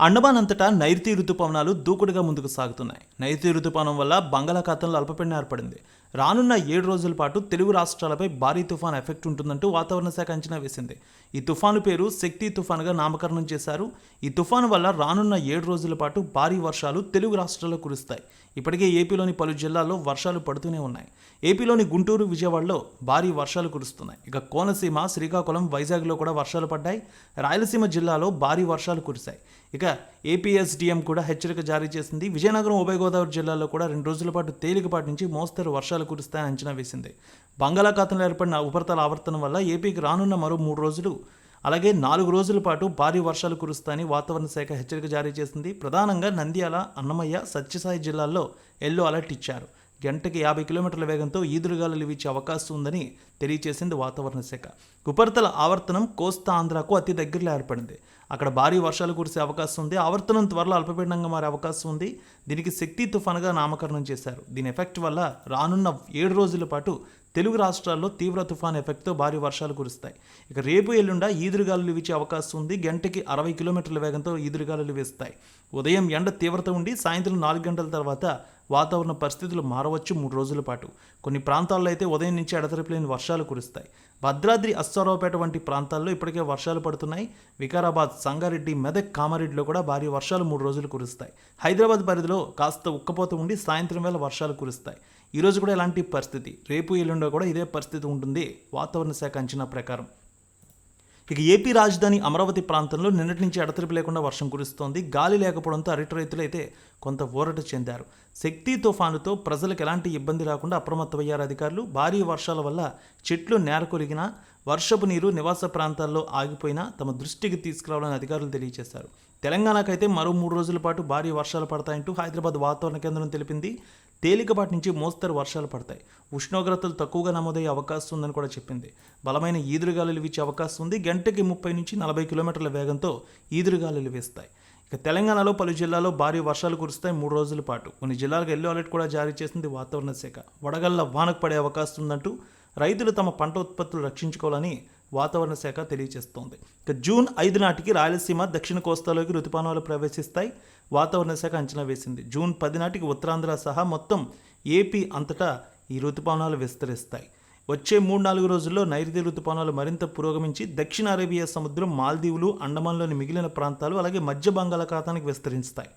అండమాన్ అంతటా నైరుతి ఋతుపవనాలు దూకుడుగా ముందుకు సాగుతున్నాయి. నైరుతి ఋతుపవనం వల్ల బంగాళాఖాతంలో అల్పపీడనం ఏర్పడింది. రానున్న ఏడు రోజుల పాటు తెలుగు రాష్ట్రాలపై భారీ తుఫాన్ ఎఫెక్ట్ ఉంటుందంటూ వాతావరణ శాఖ అంచనా వేసింది. ఈ తుఫాను పేరు శక్తి తుఫానుగా నామకరణం చేశారు. ఈ తుఫాను వల్ల రానున్న ఏడు రోజుల పాటు భారీ వర్షాలు తెలుగు రాష్ట్రాల్లో కురుస్తాయి. ఇప్పటికే ఏపీలోని పలు జిల్లాల్లో వర్షాలు పడుతూనే ఉన్నాయి. ఏపీలోని గుంటూరు విజయవాడలో భారీ వర్షాలు కురుస్తున్నాయి. ఇక కోనసీమ శ్రీకాకుళం వైజాగ్లో కూడా వర్షాలు పడ్డాయి. రాయలసీమ జిల్లాలో భారీ వర్షాలు కురిశాయి. ఇక ఏపీఎస్డిఎం కూడా హెచ్చరిక జారీ చేసింది. విజయనగరం ఉభయ గోదావరి జిల్లాలో కూడా రెండు రోజుల పాటు తేలికపాటి నుంచి మోస్తరు వర్షాలు కురుస్తాయని అంచనా వేసింది. బంగాళాఖాతంలో ఏర్పడిన ఉపరితల ఆవర్తనం వల్ల ఏపీకి రానున్న మరో మూడు రోజులు అలాగే నాలుగు రోజుల పాటు భారీ వర్షాలు కురుస్తాయని వాతావరణ శాఖ హెచ్చరిక జారీ చేసింది. ప్రధానంగా నంద్యాల అన్నమయ్య సత్యసాయి జిల్లాల్లో ఎల్లో అలర్ట్ ఇచ్చారు. గంటకి యాభై కిలోమీటర్ల వేగంతో ఈదురుగాలులు వీచే అవకాశం ఉందని తెలియజేసింది వాతావరణ శాఖ. ఉపరితల ఆవర్తనం కోస్తా ఆంధ్రాకు అతి దగ్గరలో ఏర్పడింది. అక్కడ భారీ వర్షాలు కురిసే అవకాశం ఉంది. ఆవర్తనం త్వరలో అల్పపీడనంగా మారే అవకాశం ఉంది. దీనికి శక్తి తుఫానుగా నామకరణం చేశారు. దీని ఎఫెక్ట్ వల్ల రానున్న ఏడు రోజుల పాటు తెలుగు రాష్ట్రాల్లో తీవ్ర తుఫాన్ ఎఫెక్ట్తో భారీ వర్షాలు కురుస్తాయి. ఇక రేపు ఎల్లుండా ఈదురుగాలులు వీచే అవకాశం ఉంది. గంటకి అరవై కిలోమీటర్ల వేగంతో ఈదురుగాలులు వీస్తాయి ఉదయం ఎండ తీవ్రత ఉండి సాయంత్రం నాలుగు గంటల తర్వాత వాతావరణ పరిస్థితులు మారవచ్చు మూడు రోజుల పాటు. కొన్ని ప్రాంతాల్లో అయితే ఉదయం నుంచి ఎడతెరపలేని వర్షాలు కురుస్తాయి. భద్రాద్రి అశ్వారావుపేట వంటి ప్రాంతాల్లో ఇప్పటికే వర్షాలు పడుతున్నాయి. వికారాబాద్ సంగారెడ్డి మెదక్ కామారెడ్డిలో కూడా భారీ వర్షాలు మూడు రోజులు కురుస్తాయి. హైదరాబాద్ పరిధిలో కాస్త ఉక్కపోత ఉండి సాయంత్రం వేళ వర్షాలు కురుస్తాయి. ఈరోజు కూడా ఇలాంటి పరిస్థితి? రేపు ఎల్లుండో కూడా ఇదే పరిస్థితి ఉంటుంది వాతావరణ శాఖ అంచనా ప్రకారం. ఇక ఏపీ రాజధాని అమరావతి ప్రాంతంలో నిన్నటి నుంచి ఎడతెరిపి లేకుండా వర్షం కురుస్తోంది. గాలి లేకపోవడంతో అరటి రైతులు అయితే కొంత ఊరట చెందారు. శక్తి తుఫానుతో ప్రజలకు ఎలాంటి ఇబ్బంది రాకుండా అప్రమత్తమయ్యారు అధికారులు. భారీ వర్షాల వల్ల చెట్లు నేరకొరిగినా వర్షపు నీరు నివాస ప్రాంతాల్లో ఆగిపోయినా తమ దృష్టికి తీసుకురావాలని అధికారులు తెలియజేశారు. తెలంగాణకైతే మరో మూడు రోజుల పాటు భారీ వర్షాలు పడతాయంటూ హైదరాబాద్ వాతావరణ కేంద్రం తెలిపింది. తేలికపాటి నుంచి మోస్తరు వర్షాలు పడతాయి. ఉష్ణోగ్రతలు తక్కువగా నమోదయ్యే అవకాశం ఉందని కూడా చెప్పింది. బలమైన ఈదురుగాలులు వీచే అవకాశం ఉంది. గంటకి ముప్పై నుంచి నలభై కిలోమీటర్ల వేగంతో ఈదురుగాలులు వీస్తాయి. ఇక తెలంగాణలో పలు జిల్లాల్లో భారీ వర్షాలు కురుస్తాయి మూడు రోజుల పాటు. కొన్ని జిల్లాలకు ఎల్లో అలర్ట్ కూడా జారీ చేసింది వాతావరణ శాఖ. వడగళ్ళ వానకు పడే అవకాశం ఉందంటూ రైతులు తమ పంట ఉత్పత్తులు రక్షించుకోవాలని వాతావరణ శాఖ తెలియజేస్తోంది. ఇక జూన్ ఐదు నాటికి రాయలసీమ దక్షిణ కోస్తాలోకి రుతుపవనాలు ప్రవేశిస్తాయి. వాతావరణ శాఖ అంచనా వేసింది. జూన్ పది నాటికి ఉత్తరాంధ్ర సహా మొత్తం ఏపీ అంతటా ఈ రుతుపవనాలు విస్తరిస్తాయి. వచ్చే మూడు నాలుగు రోజుల్లో నైరుతి రుతుపవనాలు మరింత పురోగమించి దక్షిణ అరేబియా సముద్రం మాల్దీవులు అండమాన్లోని మిగిలిన ప్రాంతాలు అలాగే మధ్య బంగాళాఖాతానికి విస్తరిస్తాయి.